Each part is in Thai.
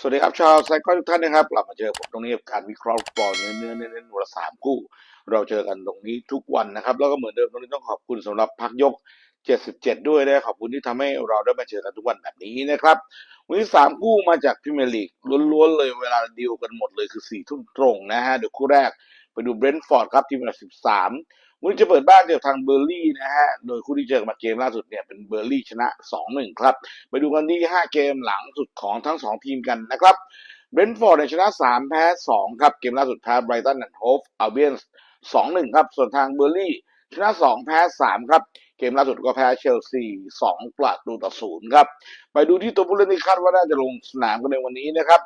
สวัสดีครับชาวไซคอนทุกท่านนะครับกลับมาเจอผมตรงนี้กับการวิเคราะห์ฟุตบอลเนื้อเนื้อเน้นเน้นวันละสามคู่ เราเจอกันตรงนี้ทุกวันนะครับ แล้วก็เหมือนเดิมตรงนี้ต้องขอบคุณสำหรับพักยก 77 ด้วยนะขอบคุณที่ทำให้เราได้มาเจอกันทุกวันแบบนี้นะครับวันนี้สามคู่มาจากพรีเมลีกล้วนๆเลยเวลาดีลกันหมดเลยคือสี่ทุ่มตรงนะฮะเดี๋ยวคู่แรกไปดูเบรนท์ฟอร์ดครับทีมอันดับ13 วันนี้จะเปิดบ้านเจอทางเบอร์ลี่นะฮะ โดยคู่ที่เจอมาเกมล่าสุดเนี่ยเป็นเบอร์ลี่ชนะ 2-1 ครับ ไปดูกันที่ 5 เกมหลังสุดของทั้ง 2 ทีมกันนะครับเบรนท์ฟอร์ดเนี่ยชนะ 3 แพ้ 2 ครับ เกมล่าสุดแพ้ไบรตันแอนด์โฮฟอัลเบียนส์2-1 ครับ ส่วนทางเบอร์ลี่ชนะ 2 แพ้ 3 ครับ เกมล่าสุดก็แพ้เชลซี2ประตูต่อ0ครับ ไปดูที่ตัวผู้เล่นที่คาดว่าน่าจะลงสนามกันในวันนี้นะครับ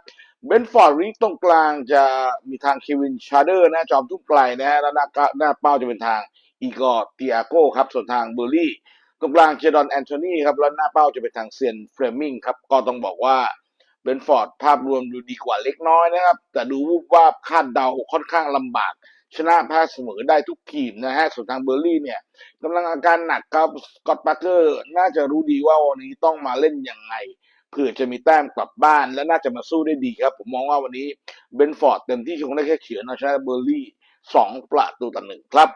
เบนฟอร์ดริงตรงกลางจะมีทางเควินชาเดอร์นะจอมทุ่มไกลนะฮะแล้วหน้าหน้าเป้าจะเป็นทางอีกอร์ติอาโก้ครับ ส่วนทางเบอร์ลี่ตรงกลางเจดอนแอนโทนีครับ แล้วหน้าเป้าจะเป็นทางเซียนเฟรมิงครับ ก็ต้องบอกว่าเบนฟอร์ดภาพรวมดูดีกว่าเล็กน้อยนะครับ แต่ดูวูบวาบคาดเดาค่อนข้างลำบาก ชนะแพ้เสมอได้ทุกทีมนะฮะส่วนทางเบอร์ลี่เนี่ยกำลังอาการหนักครับสกอตปาร์เกอร์น่าจะรู้ดีว่าวันนี้ต้องมาเล่นยังไงเพื่อจะมีแต้มกลับบ้านและน่าจะมาสู้ได้ดีครับ ผมมองว่าวันนี้เบนฟอร์ดเต็มที่คงได้แค่เฉือนเอาชนะเบอร์ลี่สองประตูต่อหนึ่งครับ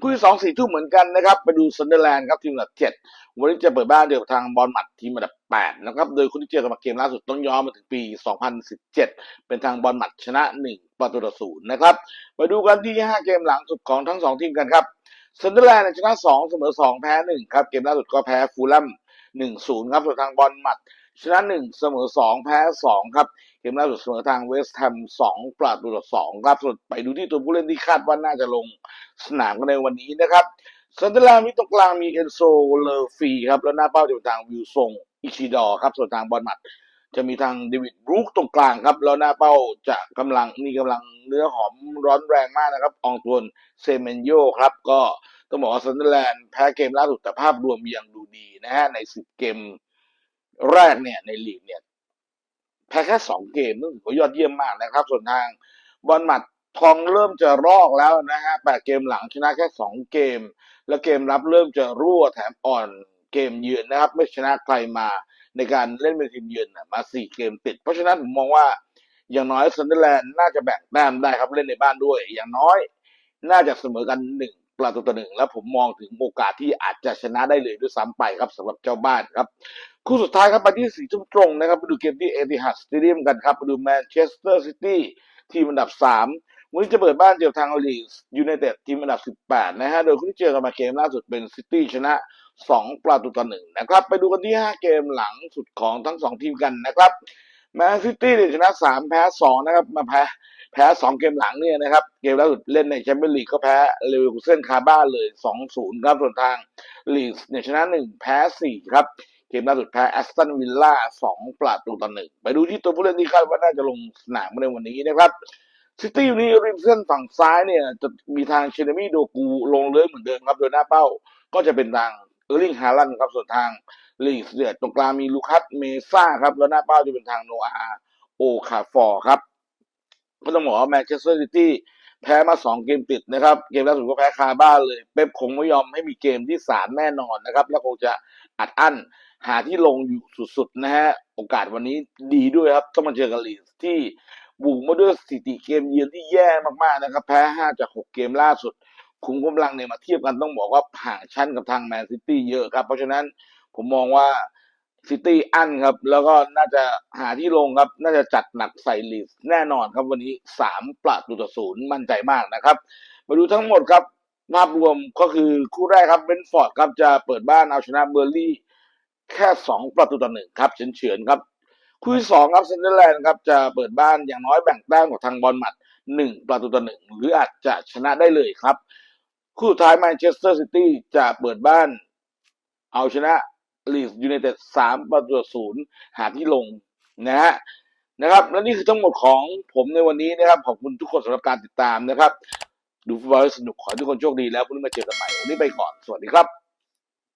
คู่ที่สองสี่ทุ่มเหมือนกันนะครับ ไปดูซันเดอร์แลนด์ครับทีมอันดับเจ็ดวันนี้จะเปิดบ้านเดียวกับทางบอลหมัดทีมอันดับแปดนะครับ โดยคู่ที่เจอกันมาเกมล่าสุดต้องย้อนมาถึงปี 2017 เป็นทางบอลหมัดชนะหนึ่งประตูต่อศูนย์นะครับไปดูกันที่ห้าเกมหลังสุดของทั้งสองทีมกันครับซันเดอร์แลนด์ชนะสองเสมอสองแพ้หนึ่งครับเกมล่าสุดก็แพ้ฟูลแลมหนึ่งศูนย์ครับส่วนทางบอลหมัด ชนะหนึ่งเสมอสองแพ้สองครับเกมล่าสุดเสมอทางเวสต์แฮมสองประตูต่อสองครับส่วนไปดูที่ตัวผู้เล่นที่คาดว่าน่าจะลงสนามกันในวันนี้นะครับซันเดอร์แลนด์มีตรงกลางมีเอนโซเลอร์ฟีครับแล้วหน้าเป้าจะเป็นทางวิลซงอิชิดอครับส่วนทางบอลหมัดจะมีทางเดวิดบรูคตรงกลางครับ แล้วหน้าเป้าจะกำลังนี่กำลังเนื้อหอมร้อนแรงมากนะครับ อองตวนเซเมนโยครับ ก็ต้องบอกว่าซันเดอร์แลนด์แพ้เกมล่าสุดแต่ภาพรวมยังดูดีนะฮะในสิบเกม แรกเนี่ยในลีกเนี่ยแพ้แค่สองเกมนึกถือว่ายอดเยี่ยมมากนะครับ ส่วนทางบอลหมัดทองเริ่มจะรอกแล้วนะฮะแปดเกมหลังชนะแค่สองเกม แล้วเกมรับเริ่มจะรั่วแถมอ่อนเกมเยือนนะครับ ไม่ชนะใครมาในการเล่นเป็นทีมเยือนมาสี่เกมติด เพราะฉะนั้นผมมองว่าอย่างน้อยซันเดอร์แลนด์น่าจะแบ่งแต้มได้ครับเล่นในบ้านด้วย อย่างน้อย น่าจะเสมอกันหนึ่ง ประตูต่อหนึ่งแล้วผมมองถึงโอกาสที่อาจจะชนะได้เลยด้วยซ้ำไปครับสำหรับเจ้าบ้านครับคู่สุดท้ายครับไปที่สี่ทุ่มตรงนะครับไปดูเกมที่เอติฮัดสเตเดียมกันครับไปดูแมนเชสเตอร์ซิตี้ทีมอันดับสามวันนี้จะเปิดบ้านเจอทางลีสยูไนเต็ดทีมอันดับสิบแปดนะฮะ โดยคู่ที่เจอกันมาเกมล่าสุดเป็นซิตี้ชนะสองประตูต่อหนึ่งนะครับ ไปดูกันที่ห้าเกมหลังสุดของทั้งสองทีมกันนะครับ แมนซิตี้ชนะสามแพ้สองนะครับ มาแพ้ แพ้สองเกมหลังเนี่ยนะครับ เกมล่าสุดเล่นในแชมเปี้ยนลีกก็แพ้เลเวอร์คูเซนคาบ้าเลยสองศูนย์ครับส่วนทางลีสเนี่ยชนะหนึ่งแพ้สี่ครับเกมล่าสุดแพ้แอสตันวิลล่าสองประตูต่อหนึ่งไปดูที่ตัวผู้เล่นที่คาดว่าน่าจะลงสนามในวันนี้นะครับซิตี้อยู่นี่ริมเส้นฝั่งซ้ายเนี่ยจะมีทางเชนมี่โดกูลงเลื้อยเหมือนเดิมครับโดยหน้าเป้าก็จะเป็นทางเออร์ลิงฮาลันครับส่วนทางลีสเนี่ยตรงกลางมีลูคัสเมซ่าครับแล้วหน้าเป้าจะเป็นทางโนอาโอคาฟอร์ครับ ก็ต้องบอกว่าแมนเชสเตอร์ซิตี้แพ้มาสองเกมติดนะครับ เกมล่าสุดก็แพ้คาบ้านเลย เป๊ปคงไม่ยอมให้มีเกมที่สามแน่นอนนะครับ แล้วคงจะอัดอั้นหาที่ลงอยู่สุดๆนะฮะโอกาสวันนี้ดีด้วยครับ ต้องมาเจอกับลีสที่บุกมาด้วยสถิติเกมเยือนที่แย่มากๆนะครับ แพ้ห้าจากหกเกมล่าสุด คุมกำลังเนี่ยมาเทียบกันต้องบอกว่าห่างชั้นกับทางแมนซิตี้เยอะครับ เพราะฉะนั้นผมมองว่า ซิตี้อันครับ แล้วก็น่าจะหาที่ลงครับ น่าจะจัดหนักใส่ลีสแน่นอนครับวันนี้สามประตูต่อศูนย์มั่นใจมากนะครับ มาดูทั้งหมดครับภาพรวมก็คือคู่แรกครับเบนฟอร์ดครับจะเปิดบ้านเอาชนะเบอร์ลี่แค่สองประตูต่อหนึ่งครับเฉือนเฉือนๆครับคู่ที่สองครับเซนเดอร์แลนด์ครับจะเปิดบ้านอย่างน้อยแบ่งแต้มกับทางบอลหมัดหนึ่งประตูต่อหนึ่งหรืออาจจะชนะได้เลยครับ คู่สุดท้ายแมนเชสเตอร์ซิตี้จะเปิดบ้านเอาชนะ ลีสยูไนเต็ดสามประตูศูนย์หาที่ลงนะฮะนะครับ และนี่คือทั้งหมดของผมในวันนี้นะครับ ขอบคุณทุกคนสำหรับการติดตามนะครับ ดูฟุตบอลสนุกขอให้ทุกคนโชคดีแล้วพรุ่งนี้มาเจอกันใหม่วันนี้ไปก่อน สวัสดีครับ